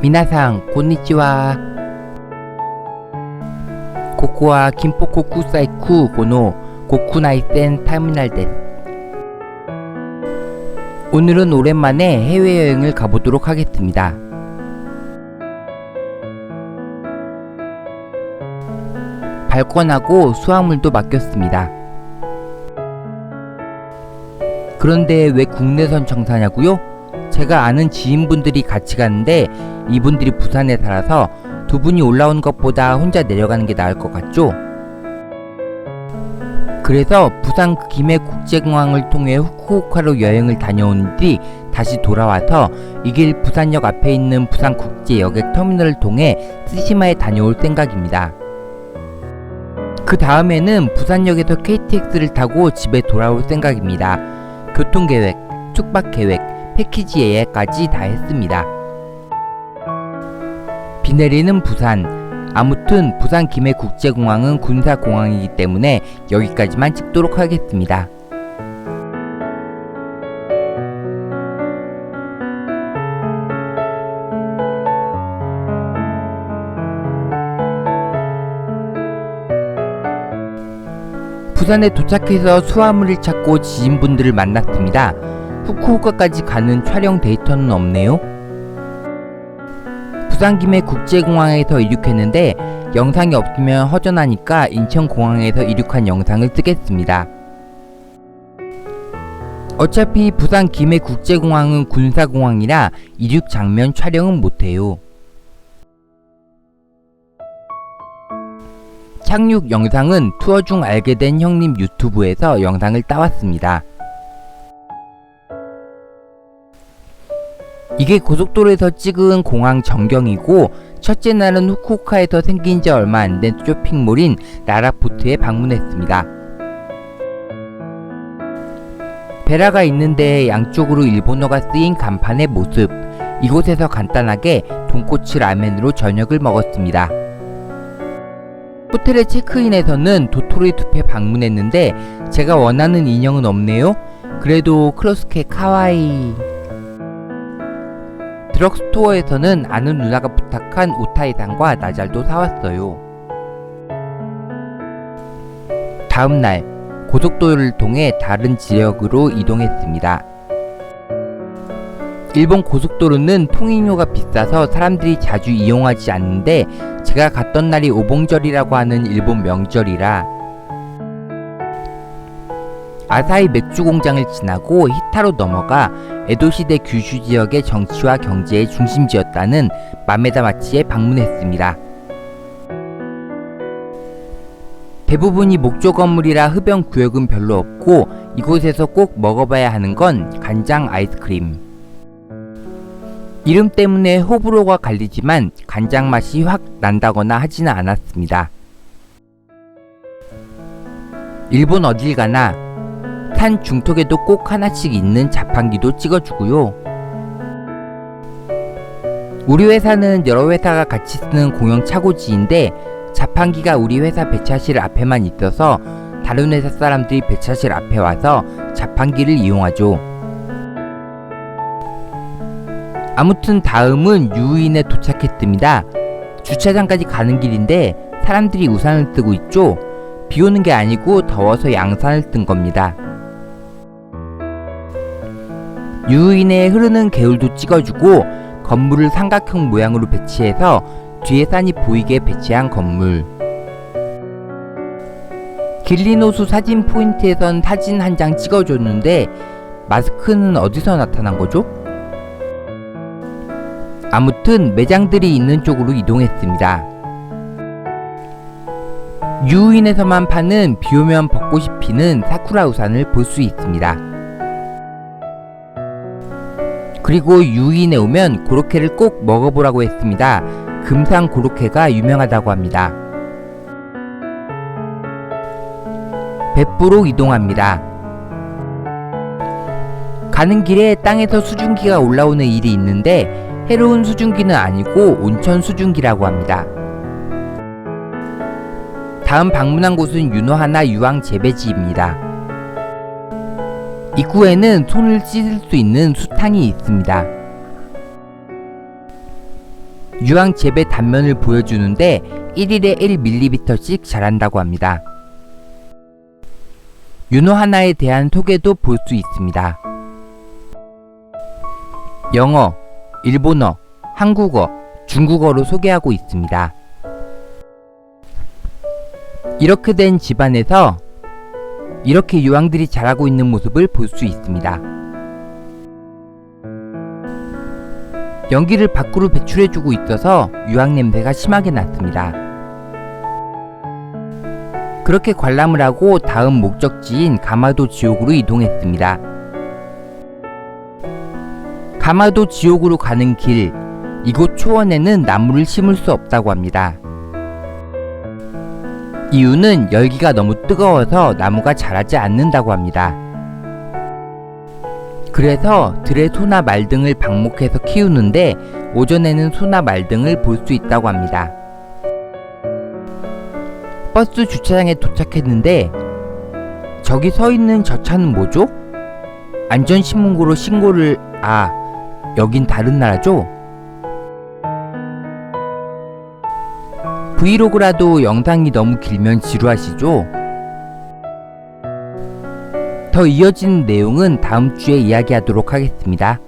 미나상 곤니치와 고코와 김포코 쿠사이쿠 고노 고쿠나이센 터미널 데스 오늘은 오랜만에 해외여행을 가보도록 하겠습니다. 발권하고 수화물도 맡겼습니다. 그런데 왜 국내선 청사냐고요? 제가 아는 지인분들이 같이 가는데 이분들이 부산에 살아서 두 분이 올라오는 것보다 혼자 내려가는 게 나을 것 같죠? 그래서 부산 김해 국제공항을 통해 후쿠오카로 여행을 다녀온 뒤 다시 돌아와서 이 길 부산역 앞에 있는 부산 국제여객 터미널을 통해 스시마에 다녀올 생각입니다. 그 다음에는 부산역에서 KTX를 타고 집에 돌아올 생각입니다. 교통계획, 숙박계획, 패키지 예약까지 다 했습니다. 비 내리는 부산. 아무튼 부산 김해 국제공항은 군사 공항이기 때문에 여기까지만 찍도록 하겠습니다. 부산에 도착해서 수화물을 찾고 지인분들을 만났습니다. 후쿠오카까지 가는 촬영 데이터는 없네요. 부산 김해 국제공항에서 이륙했는데 영상이 없으면 허전하니까 인천공항에서 이륙한 영상을 쓰겠습니다. 어차피 부산 김해 국제공항은 군사공항이라 이륙 장면 촬영은 못해요. 착륙 영상은 투어 중 알게 된 형님 유튜브에서 영상을 따왔습니다. 이게 고속도로에서 찍은 공항 전경이고 첫째 날은 후쿠오카에서 생긴 지 얼마 안 된 쇼핑몰인 라라포트에 방문했습니다. 베라가 있는데 양쪽으로 일본어가 쓰인 간판의 모습. 이곳에서 간단하게 돈코츠 라멘으로 저녁을 먹었습니다. 호텔의 체크인에서는 도토리 숲에 방문했는데 제가 원하는 인형은 없네요. 그래도 크로스케 카와이. 드럭스토어에서는 아는 누나가 부탁한 오타이상과 나잘도 사왔어요. 다음 날 고속도로를 통해 다른 지역으로 이동했습니다. 일본 고속도로는 통행료가 비싸서 사람들이 자주 이용하지 않는데 제가 갔던 날이 오봉절이라고 하는 일본 명절이라 아사히 맥주 공장을 지나고 히타로 넘어가 에도시대 규슈 지역의 정치와 경제의 중심지였다는 마메다 마치에 방문했습니다. 대부분이 목조 건물이라 흡연 구역은 별로 없고 이곳에서 꼭 먹어봐야 하는 건 간장 아이스크림. 이름 때문에 호불호가 갈리지만 간장 맛이 확 난다거나 하지는 않았습니다. 일본 어딜 가나 산 중턱에도 꼭 하나씩 있는 자판기도 찍어주고요. 우리 회사는 여러 회사가 같이 쓰는 공용 차고지인데 자판기가 우리 회사 배차실 앞에만 있어서 다른 회사 사람들이 배차실 앞에 와서 자판기를 이용하죠. 아무튼 다음은 유인에 도착했습니다. 주차장까지 가는 길인데 사람들이 우산을 쓰고 있죠. 비 오는 게 아니고 더워서 양산을 쓴 겁니다. 유인에 흐르는 개울도 찍어주고 건물을 삼각형 모양으로 배치해서 뒤에 산이 보이게 배치한 건물. 길리노수 사진 포인트에선 사진 한 장 찍어줬는데 마스크는 어디서 나타난 거죠? 아무튼 매장들이 있는 쪽으로 이동했습니다. 유인에서만 파는 비 오면 벚꽃이 피는 사쿠라 우산을 볼 수 있습니다. 그리고 유인에 오면 고로케를 꼭 먹어보라고 했습니다. 금상 고로케가 유명하다고 합니다. 백부로 이동합니다. 가는 길에 땅에서 수증기가 올라오는 일이 있는데 해로운 수증기는 아니고 온천 수증기라고 합니다. 다음 방문한 곳은 유노하나 유황 재배지입니다. 입구에는 손을 씻을 수 있는 수탕이 있습니다. 유황 재배 단면을 보여주는데 1일에 1ml씩 자란다고 합니다. 윤호 하나에 대한 소개도 볼 수 있습니다. 영어, 일본어, 한국어, 중국어로 소개하고 있습니다. 이렇게 된 집안에서 이렇게 유황들이 자라고 있는 모습을 볼 수 있습니다. 연기를 밖으로 배출해주고 있어서 유황 냄새가 심하게 났습니다. 그렇게 관람을 하고 다음 목적지인 가마도 지옥으로 이동했습니다. 가마도 지옥으로 가는 길, 이곳 초원에는 나무를 심을 수 없다고 합니다. 이유는 열기가 너무 뜨거워서 나무가 자라지 않는다고 합니다. 그래서 들의 소나 말 등을 방목해서 키우는데 오전에는 소나 말 등을 볼 수 있다고 합니다. 버스 주차장에 도착했는데 저기 서 있는 저 차는 뭐죠? 안전신문고로 신고를 아 여긴 다른 나라죠? 브이로그라도 영상이 너무 길면 지루하시죠? 더 이어지는 내용은 다음 주에 이야기하도록 하겠습니다.